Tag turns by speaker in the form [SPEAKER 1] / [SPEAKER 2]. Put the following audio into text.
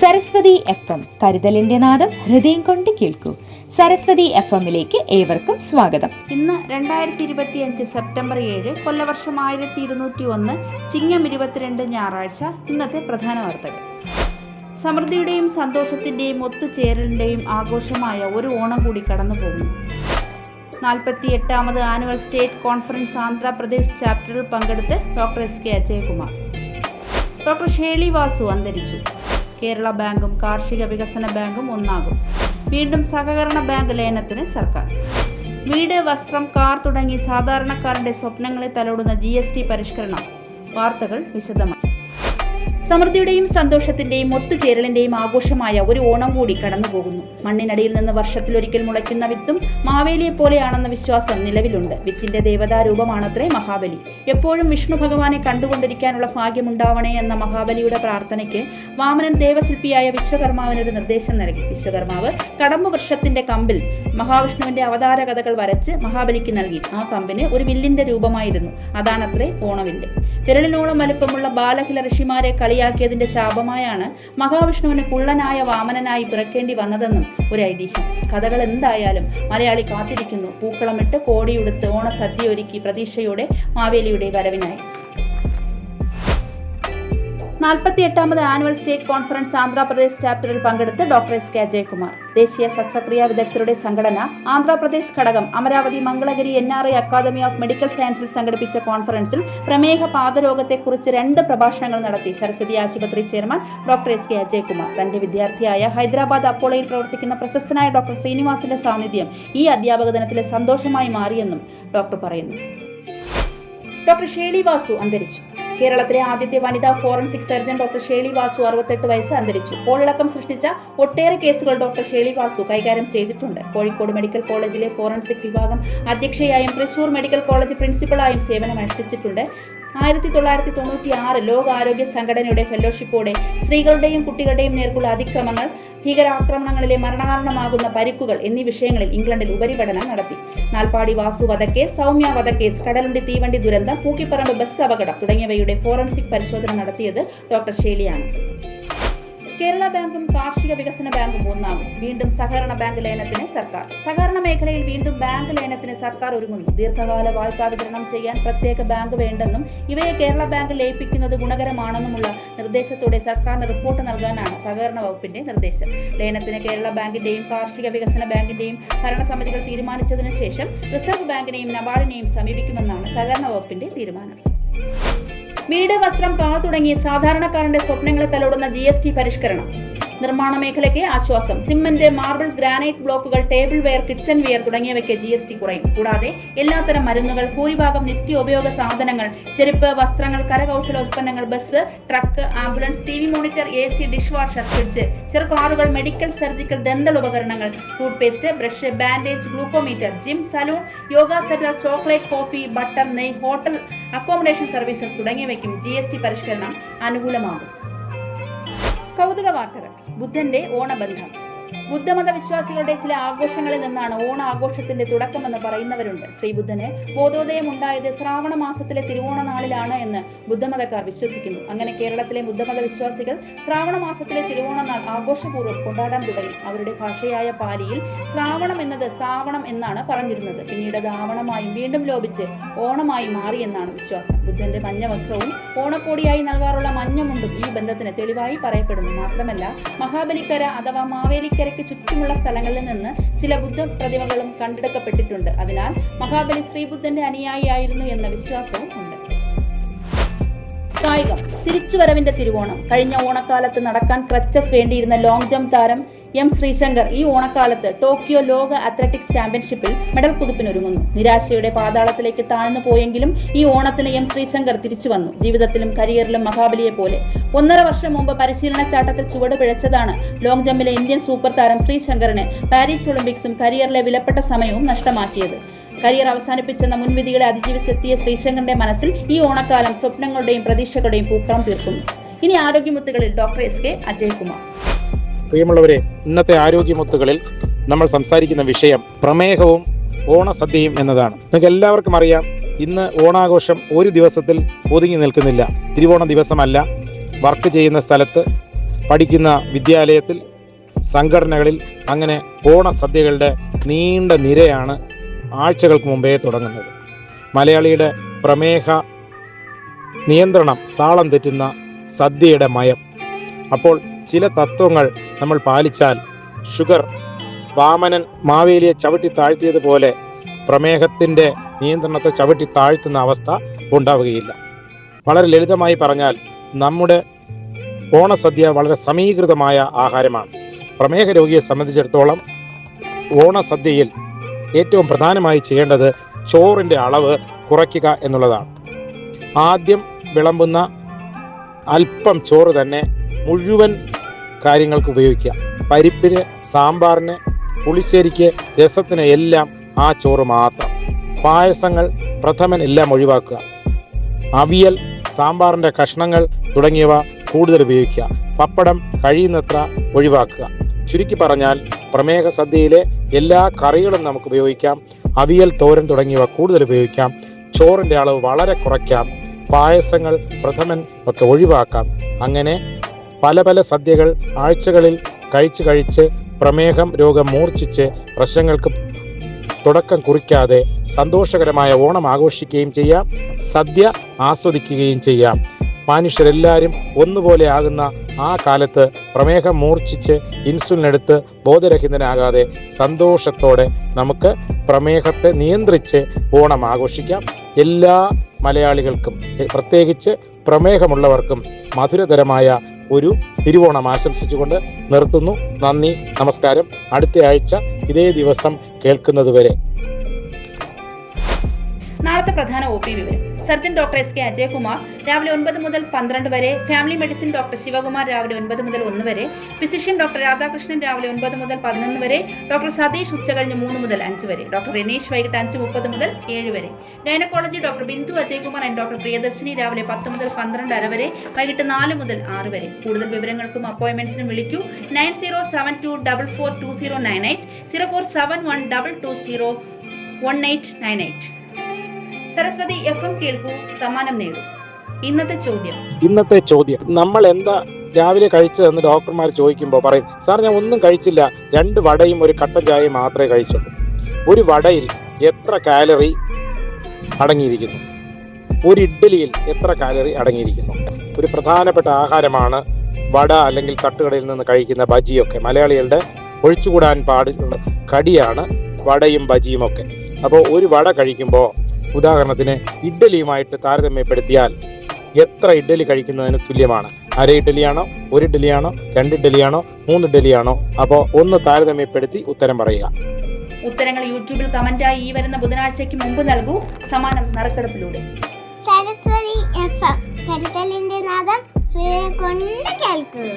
[SPEAKER 1] Saraswati F M കരുതലിന്റെ നാദം ഹൃദയം കൊണ്ട് കേൾക്കൂ. സരസ്വതി എഫ് എമ്മിലേക്ക് ഏവർക്കും സ്വാഗതം.
[SPEAKER 2] ഇന്ന് രണ്ടായിരത്തി ഇരുപത്തി അഞ്ച് സെപ്റ്റംബർ ഏഴ് കൊല്ലവർഷം ആയിരത്തി ഇരുന്നൂറ്റി ഒന്ന് ചിങ്ങം ഇരുപത്തിരണ്ട് ഞായറാഴ്ച ഇന്നത്തെ പ്രധാന വാർത്തകൾ. സമൃദ്ധിയുടെയും സന്തോഷത്തിന്റെയും ഒത്തുചേരലിന്റെയും ആഘോഷമായ ഒരു ഓണം കൂടി കടന്നു പോകുന്നു നാൽപ്പത്തി എട്ടാമത് ആനുവൽ സ്റ്റേറ്റ് കോൺഫറൻസ് ആന്ധ്രാപ്രദേശ് ചാപ്റ്ററിൽ പങ്കെടുത്ത് doctor S K Ajayakumar. Doctor Sheli Vasu അന്തരിച്ചു. കേരള ബാങ്കും കാർഷിക വികസന ബാങ്കും ഒന്നാകും. വീണ്ടും സഹകരണ ബാങ്ക് ലയനത്തിന് സർക്കാർ. വീട് വസ്ത്രം കാർ തുടങ്ങി സാധാരണക്കാരുടെ സ്വപ്നങ്ങളെ തലോടുന്ന ജി പരിഷ്കരണം. വാർത്തകൾ വിശദമായി. സമൃദ്ധിയുടെയും സന്തോഷത്തിന്റെയും ഒത്തുചേരലിന്റെയും ആഘോഷമായ ഒരു ഓണം കൂടി കടന്നുപോകുന്നു. മണ്ണിനടിയിൽ നിന്ന് വർഷത്തിലൊരിക്കൽ മുളയ്ക്കുന്ന വിത്തും മാവേലിയെ പോലെയാണെന്ന വിശ്വാസം നിലവിലുണ്ട്. വിത്തിന്റെ ദേവതാരൂപമാണത്രേ മഹാബലി. എപ്പോഴും വിഷ്ണു ഭഗവാനെ കണ്ടുകൊണ്ടിരിക്കാനുള്ള ഭാഗ്യമുണ്ടാവണേ എന്ന മഹാബലിയുടെ പ്രാർത്ഥനയ്ക്ക് വാമനൻ ദേവശില്പിയായ വിശ്വകർമാവിന് ഒരു നിർദ്ദേശം നൽകി. വിശ്വകർമാവ് കടമ്പ വൃക്ഷത്തിന്റെ കമ്പിൽ മഹാവിഷ്ണുവിന്റെ അവതാര കഥകൾ വരച്ച് മഹാബലിക്ക് നൽകി. ആ കമ്പിന് ഒരു വില്ലിന്റെ രൂപമായിരുന്നു. അതാണത്രേ ഓണവില്ല്. വിരലിനോളം വലുപ്പമുള്ള ബാലഹില ഋഷിമാരെ കളിയാക്കിയതിന്റെ ശാപമായാണ് മഹാവിഷ്ണുവിന് കുള്ളനായ വാമനനായി പിറക്കേണ്ടി വന്നതെന്നും ഒരു ഐതിഹ്യം. കഥകൾ എന്തായാലും മലയാളി കാത്തിരിക്കുന്നു. പൂക്കളമിട്ട് കോടിയുടുത്ത് ഓണസദ്യ ഒരുക്കി പ്രതീക്ഷയോടെ മാവേലിയുടെ വരവിനായി. നാൽപ്പത്തി എട്ടാമത് ആനുവൽ സ്റ്റേറ്റ് കോൺഫറൻസ് ആന്ധ്രാപ്രദേശ് ചാപ്റ്ററിൽ പങ്കെടുത്ത് ഡോക്ടർ എസ് കെ അജയകുമാർ ദേശീയ ശസ്ത്രക്രിയാ വിദഗ്ധരുടെ സംഘടന ആന്ധ്രാപ്രദേശ് ഘടകം Amaravati Mangalagiri N R I academy of medical സയൻസിൽ സംഘടിപ്പിച്ച കോൺഫറൻസിൽ പ്രമേഹ പാദരോഗത്തെക്കുറിച്ച് രണ്ട് പ്രഭാഷണങ്ങൾ നടത്തി സരസ്വതി ആശുപത്രി chairman doctor S K Ajayakumar. തന്റെ വിദ്യാർത്ഥിയായ ഹൈദരാബാദ് അപ്പോളയിൽ പ്രവർത്തിക്കുന്ന പ്രശസ്തനായ ഡോക്ടർ ശ്രീനിവാസിന്റെ സാന്നിധ്യം ഈ അധ്യാപക ദിനത്തിലെ സന്തോഷമായി മാറിയെന്നും ഡോക്ടർ പറയുന്നു. ഡോക്ടർ ഷേളി വാസു അന്തരിച്ചു. കേരളത്തിലെ ആദ്യത്തെ വനിതാ forensic surgeon doctor Sheli Vasu അറുപത്തെട്ട് വയസ്സ് അന്തരിച്ചു. കോളിളക്കം സൃഷ്ടിച്ച ഒട്ടേറെ കേസുകൾ ഡോക്ടർ ഷേളി വാസു കൈകാര്യം ചെയ്തിട്ടുണ്ട്. കോഴിക്കോട് മെഡിക്കൽ കോളേജിലെ ഫോറൻസിക് വിഭാഗം അധ്യക്ഷയായും തൃശൂർ മെഡിക്കൽ കോളേജ് പ്രിൻസിപ്പളായും സേവനമനുഷ്ഠിച്ചിട്ടുണ്ട്. ആയിരത്തി തൊള്ളായിരത്തി തൊണ്ണൂറ്റി ആറ് ലോകാരോഗ്യ സംഘടനയുടെ ഫെലോഷിപ്പോടെ സ്ത്രീകളുടെയും കുട്ടികളുടെയും നേർക്കുള്ള അതിക്രമങ്ങൾ ഭീകരാക്രമണങ്ങളിലെ മരണകാരണമാകുന്ന പരിക്കുകൾ എന്നീ വിഷയങ്ങളിൽ ഇംഗ്ലണ്ടിൽ ഉപരിപഠനം നടത്തി. നാൽപ്പാടി വാസു വധക്കേസ് സൗമ്യ വധക്കേസ് കടലുണ്ടി തീവണ്ടി ദുരന്തം പൂക്കിപ്പറമ്പ് ബസ് അപകടം തുടങ്ങിയവയുടെ ഫോറൻസിക് പരിശോധന നടത്തിയത് ഡോക്ടർ ഷേലിയാണ് കേരള ബാങ്കും കാർഷിക വികസന ബാങ്കും ഒന്നാകും. വീണ്ടും സഹകരണ ബാങ്ക് ലയനത്തിന് സർക്കാർ. സഹകരണ മേഖലയിൽ വീണ്ടും ബാങ്ക് ലയനത്തിന് സർക്കാർ ഒരുങ്ങുന്നു. ദീർഘകാല വായ്പാ വിതരണം ചെയ്യാൻ പ്രത്യേക ബാങ്ക് വേണ്ടെന്നും ഇവയെ കേരള ബാങ്ക് ലയിപ്പിക്കുന്നത് ഗുണകരമാണെന്നുമുള്ള നിർദ്ദേശത്തോടെ സർക്കാരിന് റിപ്പോർട്ട് നൽകാനാണ് സഹകരണ വകുപ്പിന്റെ നിർദ്ദേശം. ലയനത്തിന് കേരള ബാങ്കിന്റെയും കാർഷിക വികസന ബാങ്കിന്റെയും ഭരണസമിതികൾ തീരുമാനിച്ചതിനു ശേഷം റിസർവ് ബാങ്കിനെയും നബാർഡിനെയും സമീപിക്കുമെന്നാണ് സഹകരണ വകുപ്പിന്റെ തീരുമാനം. വീട് വസ്ത്രം കാർ തുടങ്ങി സാധാരണക്കാരന്റെ സ്വപ്നങ്ങളെ തലോടുന്ന ജി പരിഷ്കരണം. നിർമ്മാണ മേഖലയ്ക്ക് ആശ്വാസം. സിമന്റ് മാർബിൾ ഗ്രാനൈറ്റ് ബ്ലോക്കുകൾ ടേബിൾ വെയർ കിച്ചൺ വെയർ തുടങ്ങിയവയ്ക്ക് ജി എസ് ടി കുറയും. കൂടാതെ എല്ലാത്തരം മരുന്നുകൾ ഭൂരിഭാഗം നിത്യോപയോഗ സാധനങ്ങൾ ചെരുപ്പ് വസ്ത്രങ്ങൾ കരകൗശല ഉൽപ്പന്നങ്ങൾ bus truck ambulance T V monitor A C dishwasher fridge ചെറു കാറുകൾ മെഡിക്കൽ സർജിക്കൽ ദന്തൽ ഉപകരണങ്ങൾ toothpaste brush bandage glucometer gym salon yoga centre chocolate coffee butter നെയ് ഹോട്ടൽ അക്കോമഡേഷൻ സർവീസസ് തുടങ്ങിയവയ്ക്കും ജി പരിഷ്കരണം അനുകൂലമാകും. കൗതുക വാർത്തകൾ ബുദ്ധന്റെ ഓണബന്ധം. ബുദ്ധമത വിശ്വാസികളുടെ ചില ആഘോഷങ്ങളിൽ നിന്നാണ് ഓണാഘോഷത്തിന്റെ തുടക്കമെന്ന് പറയുന്നവരുണ്ട്. ശ്രീബുദ്ധന് ബോധോദയം ഉണ്ടായത് ശ്രാവണ മാസത്തിലെ തിരുവോണ നാളിലാണ് എന്ന് ബുദ്ധമതക്കാർ വിശ്വസിക്കുന്നു. അങ്ങനെ കേരളത്തിലെ ബുദ്ധമത വിശ്വാസികൾ ശ്രാവണ മാസത്തിലെ തിരുവോണ നാൾ ആഘോഷപൂർവം കൊണ്ടാടാൻ തുടങ്ങി. അവരുടെ ഭാഷയായ പാലിയിൽ ശ്രാവണം എന്നത് സാവണം എന്നാണ് പറഞ്ഞിരുന്നത്. പിന്നീട് അത് ആവണമായും വീണ്ടും ലോപിച്ച് ഓണമായി മാറി എന്നാണ് വിശ്വാസം. ബുദ്ധന്റെ മഞ്ഞ വസ്ത്രവും ഓണക്കോടിയായി നൽകാറുള്ള മഞ്ഞമുണ്ടും ഈ ബന്ധത്തിന് തെളിവായി പറയപ്പെടുന്നു. മാത്രമല്ല മഹാബലിക്കര അഥവാ മാവേലിക്കരയ്ക്ക് ചുറ്റുമുള്ള സ്ഥലങ്ങളിൽ നിന്ന് ചില ബുദ്ധ പ്രതിമകളും കണ്ടെടുക്കപ്പെട്ടിട്ടുണ്ട്. അതിനാൽ മഹാബലി ശ്രീബുദ്ധന്റെ അനുയായിയായിരുന്നു എന്ന വിശ്വാസവും ഉണ്ട്. കായികം തിരിച്ചുവരവിന്റെ തിരുവോണം. കഴിഞ്ഞ ഓണക്കാലത്ത് നടക്കാൻ ക്രച്ചസ് വേണ്ടിയിരുന്ന ലോങ് ജംപ് താരം എം ശ്രീശങ്കർ ഈ ഓണക്കാലത്ത് ടോക്കിയോ ലോക അത്ലറ്റിക്സ് ചാമ്പ്യൻഷിപ്പിൽ മെഡൽ കുതിപ്പിനൊരുങ്ങുന്നു. നിരാശയുടെ പാതാളത്തിലേക്ക് താഴ്ന്നു പോയെങ്കിലും ഈ ഓണത്തിന് എം ശ്രീശങ്കർ തിരിച്ചു വന്നു. ജീവിതത്തിലും കരിയറിലും മഹാബലിയെ പോലെ. ഒന്നര വർഷം മുമ്പ് പരിശീലന ചാട്ടത്തിൽ ചുവട് പിഴച്ചതാണ് ലോങ് ജമ്പിലെ ഇന്ത്യൻ സൂപ്പർ താരം ശ്രീശങ്കറിന് പാരീസ് ഒളിമ്പിക്സും കരിയറിലെ വിലപ്പെട്ട സമയവും നഷ്ടമാക്കിയത്. കരിയർ അവസാനിപ്പിച്ചെന്ന മുൻവിധികളെ അതിജീവിച്ചെത്തിയ ശ്രീശങ്കറിന്റെ മനസ്സിൽ ഈ ഓണക്കാലം സ്വപ്നങ്ങളുടെയും പ്രതീക്ഷകളുടെയും പൂക്കളം തീർക്കുന്നു. ഇനി ആരോഗ്യമുത്തുകളിൽ ഡോക്ടർ എസ് കെ അജയ്കുമാർ.
[SPEAKER 3] പ്രിയമുള്ളവരെ ഇന്നത്തെ ആരോഗ്യമുത്തുകളിൽ നമ്മൾ സംസാരിക്കുന്ന വിഷയം പ്രമേഹവും ഓണസദ്യയും എന്നതാണ്. നിങ്ങൾക്ക് എല്ലാവർക്കും അറിയാം ഇന്ന് ഓണാഘോഷം ഒരു ദിവസത്തിൽ ഒതുങ്ങി നിൽക്കുന്നില്ല. തിരുവോണ ദിവസമല്ല. വർക്ക് ചെയ്യുന്ന സ്ഥലത്ത് പഠിക്കുന്ന വിദ്യാലയത്തിൽ സംഘടനകളിൽ അങ്ങനെ ഓണസദ്യകളുടെ നീണ്ട നിരയാണ് ആഴ്ചകൾക്ക് മുമ്പേ തുടങ്ങുന്നത്. മലയാളിയുടെ പ്രമേഹ നിയന്ത്രണം താളം തെറ്റുന്ന സദ്യയുടെ മയം. അപ്പോൾ ചില തത്വങ്ങൾ നമ്മൾ പാലിച്ചാൽ ഷുഗർ വാമനൻ മാവേലിയെ ചവിട്ടി താഴ്ത്തിയതുപോലെ പ്രമേഹത്തിന്റെ നിയന്ത്രണത്തെ ചവിട്ടി താഴ്ത്തുന്ന അവസ്ഥ ഉണ്ടാവുകയില്ല. വളരെ ലളിതമായി പറഞ്ഞാൽ നമ്മുടെ ഓണസദ്യ വളരെ സമീകൃതമായ ആഹാരമാണ്. പ്രമേഹ രോഗിയെ സംബന്ധിച്ചിടത്തോളം ഓണസദ്യയിൽ ഏറ്റവും പ്രധാനമായി ചെയ്യേണ്ടത് ചോറിന്റെ അളവ് കുറയ്ക്കുക എന്നുള്ളതാണ്. ആദ്യം വിളമ്പുന്ന അല്പം ചോറ് തന്നെ മുഴുവൻ കാര്യങ്ങൾക്ക് ഉപയോഗിക്കുക. പരിപ്പിന് സാമ്പാറിന് പുളിശ്ശേരിക്ക് രസത്തിന് എല്ലാം ആ ചോറ് മാത്രം. പായസങ്ങൾ പ്രഥമൻ എല്ലാം ഒഴിവാക്കുക. അവിയൽ സാമ്പാറിന്റെ കഷ്ണങ്ങൾ തുടങ്ങിയവ കൂടുതൽ ഉപയോഗിക്കുക. പപ്പടം കഴിയുന്നത്ര ഒഴിവാക്കുക. ചുരുക്കി പറഞ്ഞാൽ പ്രമേഹ സദ്യയിലെ എല്ലാ കറികളും നമുക്ക് ഉപയോഗിക്കാം. അവിയൽ തോരൻ തുടങ്ങിയവ കൂടുതൽ ഉപയോഗിക്കാം. ചോറിന്റെ അളവ് വളരെ കുറയ്ക്കാം. പായസങ്ങൾ പ്രഥമൻ ഒക്കെ ഒഴിവാക്കാം. അങ്ങനെ പല പല സദ്യകൾ ആഴ്ചകളിൽ കഴിച്ച് കഴിച്ച് പ്രമേഹം രോഗം മൂർച്ഛിച്ച് പ്രശ്നങ്ങൾക്ക് തുടക്കം കുറിക്കാതെ സന്തോഷകരമായ ഓണം ആഘോഷിക്കുകയും ചെയ്യാം സദ്യ ആസ്വദിക്കുകയും ചെയ്യാം. മനുഷ്യരെല്ലാവരും ഒന്നുപോലെ ആകുന്ന ആ കാലത്ത് പ്രമേഹം മൂർച്ഛിച്ച് ഇൻസുലിൻ എടുത്ത് ബോധരഹിതനാകാതെ സന്തോഷത്തോടെ നമുക്ക് പ്രമേഹത്തെ നിയന്ത്രിച്ച് ഓണം ആഘോഷിക്കാം. എല്ലാ മലയാളികൾക്കും പ്രത്യേകിച്ച് പ്രമേഹമുള്ളവർക്കും മധുരതരമായ ഒരു തിരുവോണം ആശംസിച്ചുകൊണ്ട് നിർത്തുന്നു. നന്ദി നമസ്കാരം. അടുത്ത ആഴ്ച ഇതേ ദിവസം കേൾക്കുന്നതുവരെ.
[SPEAKER 2] നാളത്തെ പ്രധാന ഒ പി വിവരം. Surgeon doctor S K Ajayakumar രാവിലെ ഒൻപത് മുതൽ പന്ത്രണ്ട് വരെ ഫാമിലി മെഡിസിൻ ഡോക്ടർ ശിവകുമാർ രാവിലെ ഒൻപത് മുതൽ ഒന്ന് വരെ ഫിസിഷ്യൻ ഡോക്ടർ രാധാകൃഷ്ണൻ രാവിലെ ഒൻപത് മുതൽ പതിനൊന്ന് വരെ ഡോക്ടർ സതീഷ് ഉച്ചകഴിഞ്ഞ് മൂന്ന് മുതൽ അഞ്ച് വരെ ഡോക്ടർ രനീഷ് വൈകിട്ട് അഞ്ച് മുപ്പത് മുതൽ ഏഴ് വരെ. Gynaecology doctor Bindu Ajaykumar and doctor Priyadarshini രാവിലെ പത്ത് മുതൽ പന്ത്രണ്ട് അര വരെ വൈകിട്ട് നാല് മുതൽ ആറ് വരെ. കൂടുതൽ വിവരങ്ങൾക്കും അപ്പോയിൻമെന്റ്സിനും വിളിക്കൂ nine zero seven two double four two zero nine eight zero four seven one double two zero one eight nine eight. Saraswati F M കേൾക്കൂ സമ്മാനം നേടൂ. ഇന്നത്തെ ചോദ്യം.
[SPEAKER 3] ഇന്നത്തെ ചോദ്യം. നമ്മൾ എന്താ രാവിലെ കഴിച്ചതെന്ന് ഡോക്ടർമാർ ചോദിക്കുമ്പോൾ പറയും സാർ ഞാൻ ഒന്നും കഴിച്ചില്ല. രണ്ട് വടയും ഒരു കട്ടൻ ചായയും മാത്രമേ കഴിച്ചുള്ളൂ. ഒരു വടയിൽ എത്ര കാലറി അടങ്ങിയിരിക്കുന്നു? ഒരു ഇഡ്ഡലിയിൽ എത്ര കാലറി അടങ്ങിയിരിക്കുന്നു? ഒരു പ്രധാനപ്പെട്ട ആഹാരമാണ് വട അല്ലെങ്കിൽ തട്ടുകടയിൽ നിന്ന് കഴിക്കുന്ന ബജിയൊക്കെ. മലയാളികളുടെ ഒഴിച്ചുകൂടാൻ പാടുള്ള കടിയാണ് വടയും ബജിയും ഒക്കെ അപ്പോൾ ഒരു വട കഴിക്കുമ്പോൾ ഉദാഹരണത്തിന് ഇഡ്ഡലിയുമായിട്ട് താരതമ്യപ്പെടുത്തിയാൽ എത്ര ഇഡ്ഡലി കഴിക്കുന്നതിന് തുല്യമാണ്? അര ഇഡ്ഡലിയാണോ ഒരു ഇഡ്ഡലിയാണോ രണ്ട് ഇഡ്ഡലിയാണോ മൂന്ന് ഇഡ്ഡലിയാണോ? അപ്പോൾ ഒന്ന് താരതമ്യപ്പെടുത്തി ഉത്തരം പറയുക.
[SPEAKER 2] ഉത്തരങ്ങൾ യൂട്യൂബിൽ കമന്റായി ഈ വരുന്ന ബുധനാഴ്ചയ്ക്ക് മുമ്പ് നൽകൂ. സമാനം നറുക്കെടുപ്പിലൂടെ.
[SPEAKER 4] Saraswati F M. കരുതലിന്റെ നാദം കൊണ്ട് കേൾക്കൂ.